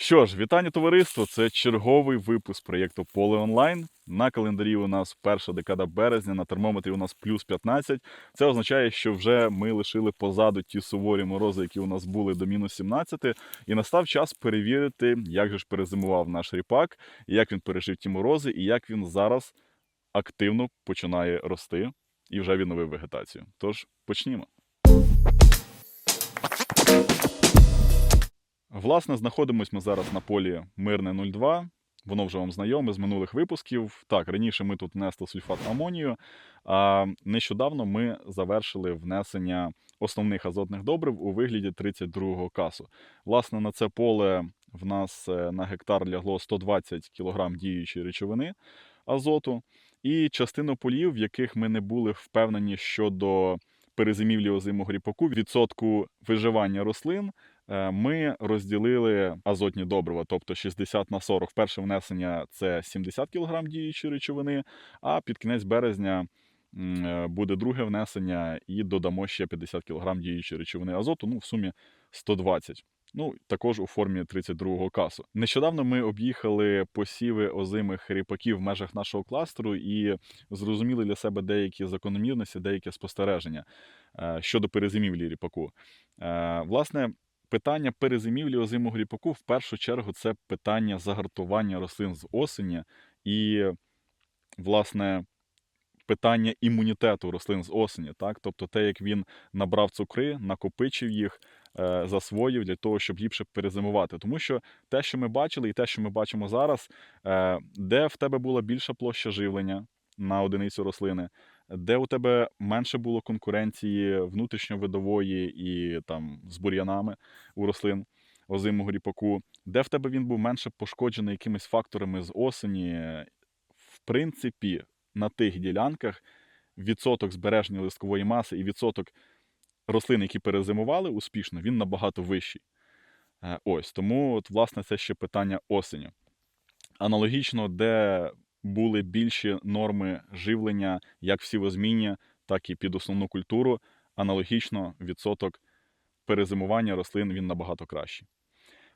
Що ж, вітання товариство! Це черговий випуск проєкту Поле онлайн. На календарі у нас перша декада березня, на термометрі у нас плюс 15. Це означає, що вже ми лишили позаду ті суворі морози, які у нас були до мінус 17. І настав час перевірити, як же ж перезимував наш ріпак, як він пережив ті морози, і як він зараз активно починає рости і вже відновив вегетацію. Тож почнімо. Власне, знаходимось ми зараз на полі Мирне 02. Воно вже вам знайоме з минулих випусків. Так, раніше ми тут внесли сульфат амонію, а нещодавно ми завершили внесення основних азотних добрив у вигляді 32-го касу. Власне, на це поле в нас е, на гектар лягло 120 кг діючої речовини азоту, і частину полів, в яких ми не були впевнені щодо перезимівлі озимого ріпаку, відсотку виживання рослин. Е, Ми розділили азотні добрива, тобто 60 на 40. Перше внесення це 70 кг діючої речовини, а під кінець березня е, буде друге внесення і додамо ще 50 кг діючої речовини азоту, ну в сумі 120. Ну, також у формі 32-го касу. Нещодавно ми об'їхали посіви озимих ріпаків в межах нашого кластеру і зрозуміли для себе деякі закономірності, деякі спостереження е, щодо перезимівлі ріпаку. Власне, питання перезимівлі озимого ріпаку в першу чергу це питання загартування рослин з осені і, власне, питання імунітету рослин з осені, так? тобто те, як він набрав цукри, накопичив їх, е, засвоїв для того, щоб ліпше перезимувати. Тому що те, що ми бачили, і те, що ми бачимо зараз, е, де в тебе була більша площа живлення на одиницю рослини, де у тебе менше було конкуренції внутрішньовидової і там з бур'янами у рослин озимого ріпаку, де в тебе він був менше пошкоджений якимись факторами з осені. В принципі, на тих ділянках відсоток збереження листкової маси і відсоток рослин, які перезимували успішно, він набагато вищий. Е, Ось тому, от, власне, це ще питання осені. Аналогічно, де були більші норми живлення, як в сівозміння, так і під основну культуру. Аналогічно відсоток перезимування рослин він набагато кращий.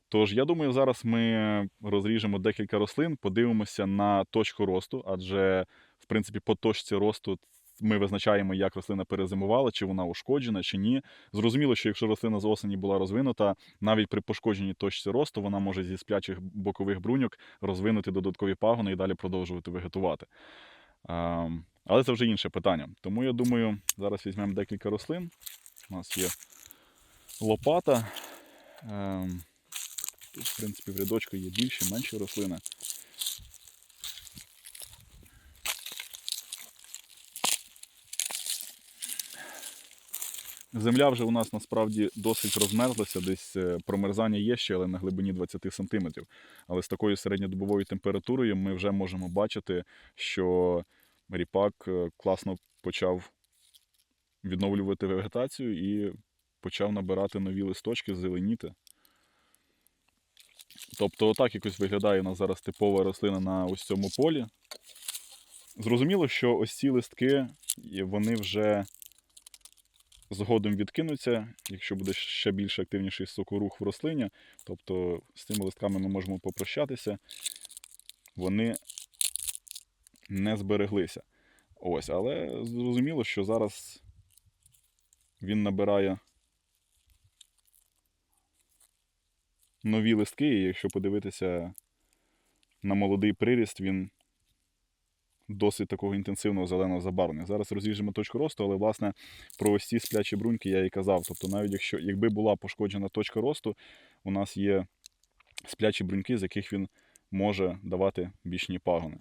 Тож, я думаю, зараз ми розріжемо декілька рослин, подивимося на точку росту, адже, в принципі, по точці росту ми визначаємо, як рослина перезимувала, чи вона ушкоджена, чи ні. Зрозуміло, що якщо рослина з осені була розвинута, навіть при пошкодженій точці росту вона може зі сплячих бокових бруньок розвинути додаткові пагони і далі продовжувати вегетувати. Ем, Але це вже інше питання. Тому я думаю, зараз візьмемо декілька рослин. У нас є лопата. Ем, Тут, в принципі, в рядочку є більші, менші рослини. Земля вже у нас насправді досить розмерзлася, десь е, промерзання є ще, але на глибині 20 см. Але з такою середньодобовою температурою ми вже можемо бачити, що ріпак е, класно почав відновлювати вегетацію і почав набирати нові листочки, зеленіти. Тобто, отак якось виглядає у нас зараз типова рослина на ось цьому полі. Зрозуміло, що ось ці листки, вони вже згодом відкинуться, якщо буде ще більш активніший сокорух в рослині. Тобто з цими листками ми можемо попрощатися, вони не збереглися. Ось, але зрозуміло, що зараз він набирає нові листки, і якщо подивитися на молодий приріст, він досить такого інтенсивного зеленого забарвлення. Зараз розріжемо точку росту, але власне про ось ці сплячі бруньки я і казав. Тобто, навіть якщо якби була пошкоджена точка росту, у нас є сплячі бруньки, з яких він може давати бічні пагони.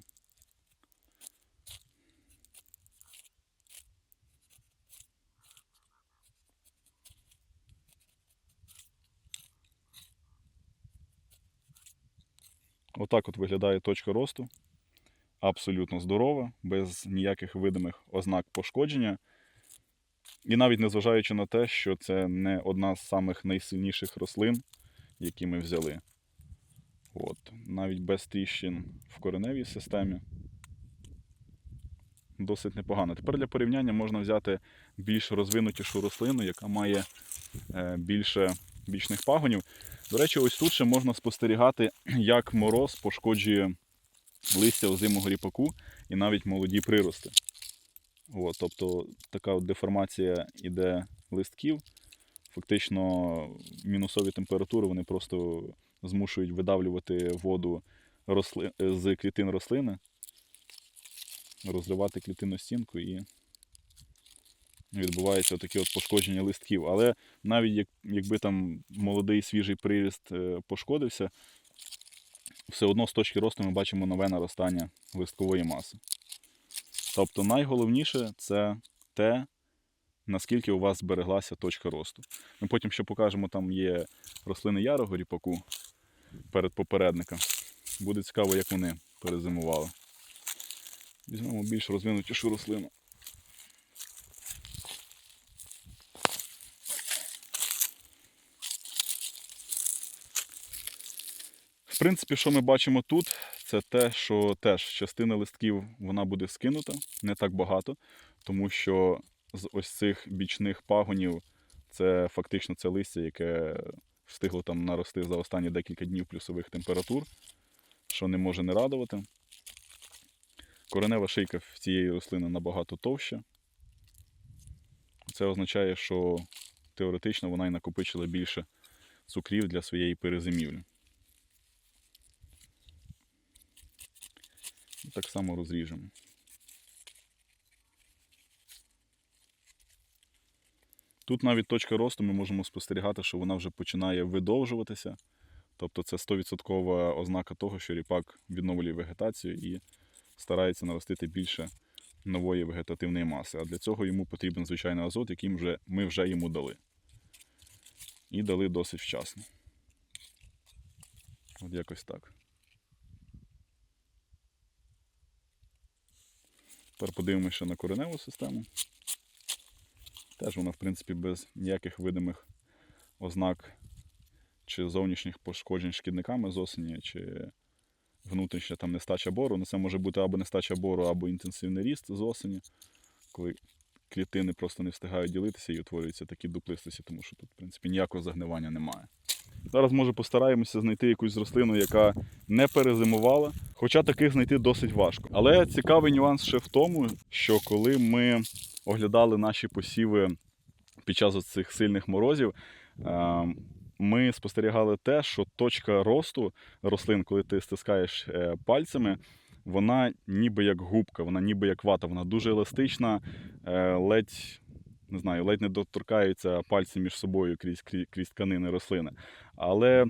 Отак от виглядає точка росту. Абсолютно здорова, без ніяких видимих ознак пошкодження. І навіть незважаючи на те, що це не одна з самих найсильніших рослин, які ми взяли. От. Навіть без тріщин в кореневій системі. Досить непогано. Тепер для порівняння можна взяти більш розвинутішу рослину, яка має е, більше бічних пагонів. До речі, ось тут ще можна спостерігати, як мороз пошкоджує листя озимого ріпаку і навіть молоді прирости. От, тобто така от деформація іде листків. Фактично мінусові температури вони просто змушують видавлювати воду росли... з клітин рослини, розривати клітинну стінку і відбувається таке от пошкодження листків. Але навіть як, якби там молодий свіжий приріст е, пошкодився, все одно з точки росту ми бачимо нове наростання листкової маси. Тобто найголовніше це те, наскільки у вас збереглася точка росту. Ми потім ще покажемо, там є рослини ярого ріпаку перед попередником. Буде цікаво, як вони перезимували. Візьмемо більш розвинутішу рослину. Принципі, що ми бачимо тут, це те, що теж частина листків вона буде скинута, не так багато, тому що з ось цих бічних пагонів це фактично це листя, яке встигло там нарости за останні декілька днів плюсових температур, що не може не радувати. Коренева шийка в цієї рослини набагато товща. Це означає, що теоретично вона і накопичила більше цукрів для своєї перезимівлі. Так само розріжемо. Тут навіть точка росту ми можемо спостерігати, що вона вже починає видовжуватися. Тобто це 100% ознака того, що ріпак відновлює вегетацію і старається наростити більше нової вегетативної маси. А для цього йому потрібен звичайний азот, який ми вже, йому дали. І дали досить вчасно. От якось так. Тепер подивимося на кореневу систему. Теж вона, в принципі, без ніяких видимих ознак чи зовнішніх пошкоджень шкідниками з осені, чи внутрішня там нестача бору. Ну, це може бути або нестача бору, або інтенсивний ріст з осені, коли клітини просто не встигають ділитися і утворюються такі дуплистості, тому що тут, в принципі, ніякого загнивання немає. Зараз, може, постараємося знайти якусь рослину, яка не перезимувала, хоча таких знайти досить важко. Але цікавий нюанс ще в тому, що коли ми оглядали наші посіви під час цих сильних морозів, е, ми спостерігали те, що точка росту рослин, коли ти стискаєш е, пальцями, вона ніби як губка, вона ніби як вата, вона дуже еластична, е, ледь. Не знаю, ледь не доторкаються пальці між собою крізь, крізь, крізь тканини рослини. Але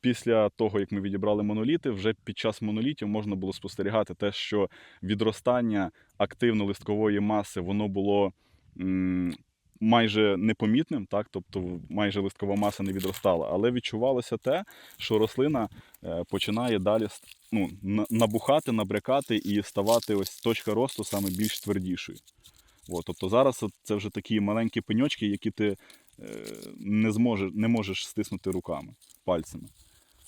після того, як ми відібрали моноліти, вже під час монолітів можна було спостерігати те, що відростання активно-листкової маси воно було м, майже непомітним, так? тобто майже листкова маса не відростала, але відчувалося те, що рослина е, починає далі ну, набухати, набрякати і ставати ось точка росту саме більш твердішою. От, тобто зараз це вже такі маленькі пеньочки, які ти е, не, зможеш, не можеш стиснути руками, пальцями.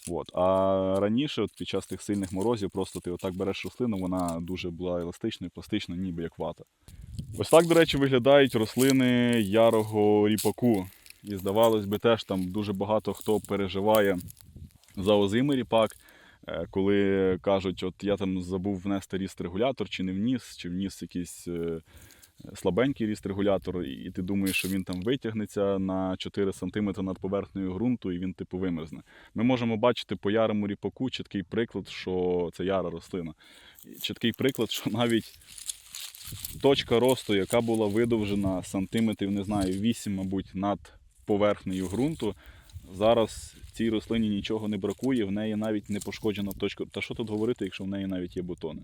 От. А раніше, от під час тих сильних морозів, просто ти отак береш рослину, вона дуже була еластичною, пластичною, ніби як вата. Ось так, до речі, виглядають рослини ярого ріпаку. І здавалось би, теж там дуже багато хто переживає за озимий ріпак, е, коли кажуть, от я там забув внести ріст регулятор, чи не вніс, чи вніс якийсь е, слабенький ріст регулятор, і ти думаєш, що він там витягнеться на 4 см над поверхнею ґрунту і він типу вимерзне. Ми можемо бачити по ярому ріпаку чіткий приклад, що це яра рослина. Чіткий приклад, що навіть точка росту, яка була видовжена сантиметрів, не знаю, 8, мабуть, над поверхнею ґрунту, зараз цій рослині нічого не бракує, в неї навіть не пошкоджена точка. Та що тут говорити, якщо в неї навіть є бутони?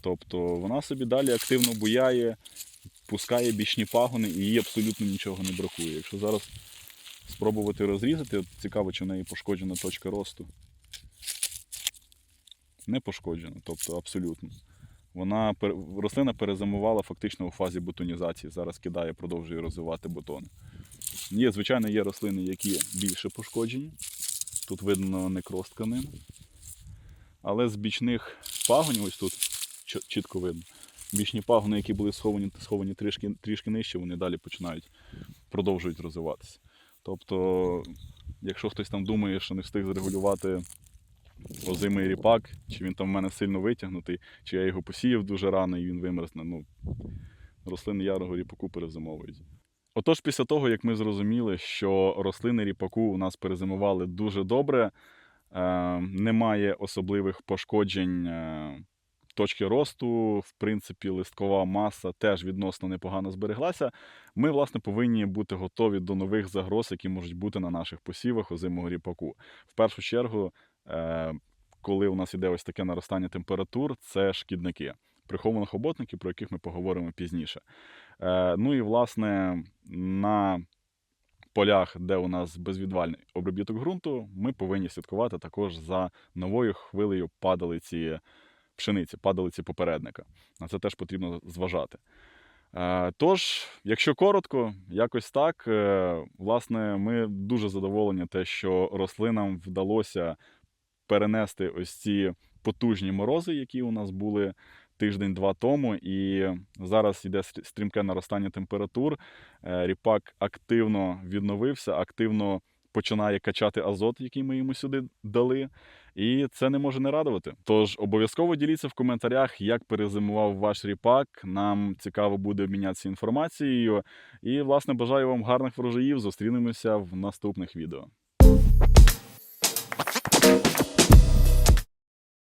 Тобто вона собі далі активно буяє, пускає бічні пагони і їй абсолютно нічого не бракує. Якщо зараз спробувати розрізати, цікаво, чи в неї пошкоджена точка росту. Не пошкоджена, тобто абсолютно. Вона рослина перезимувала фактично у фазі бутонізації. Зараз кидає, продовжує розвивати бутони. Є, звичайно, є рослини, які більше пошкоджені. Тут видно некроз тканин. Але з бічних пагонів, ось тут чітко видно. Бічні пагони, які були сховані, сховані трішки, трішки нижче, вони далі починають продовжують розвиватися. Тобто, якщо хтось там думає, що не встиг зрегулювати озимий ріпак, чи він там в мене сильно витягнутий, чи я його посіяв дуже рано і він вимерзне, ну, рослини ярого ріпаку перезимовують. Отож, після того, як ми зрозуміли, що рослини ріпаку у нас перезимували дуже добре, е, немає особливих пошкоджень е, точки росту, в принципі, листкова маса теж відносно непогано збереглася. Ми, власне, повинні бути готові до нових загроз, які можуть бути на наших посівах озимого ріпаку. В першу чергу, е, коли у нас іде ось таке наростання температур, це шкідники, прихованих хоботників, про яких ми поговоримо пізніше. Е, Ну і власне на полях, де у нас безвідвальний обробіток ґрунту, ми повинні слідкувати також за новою хвилею падалиці пшениці, падалиці попередника. На це теж потрібно зважати. Е, Тож, якщо коротко, якось так. Е, Власне, ми дуже задоволені те, що рослинам вдалося перенести ось ці потужні морози, які у нас були тиждень-два тому, і зараз йде стрімке наростання температур. Е, Ріпак активно відновився, активно починає качати азот, який ми йому сюди дали. І це не може не радувати. Тож обов'язково діліться в коментарях, як перезимував ваш ріпак. Нам цікаво буде обмінятися інформацією. І, власне, бажаю вам гарних врожаїв. Зустрінемося в наступних відео.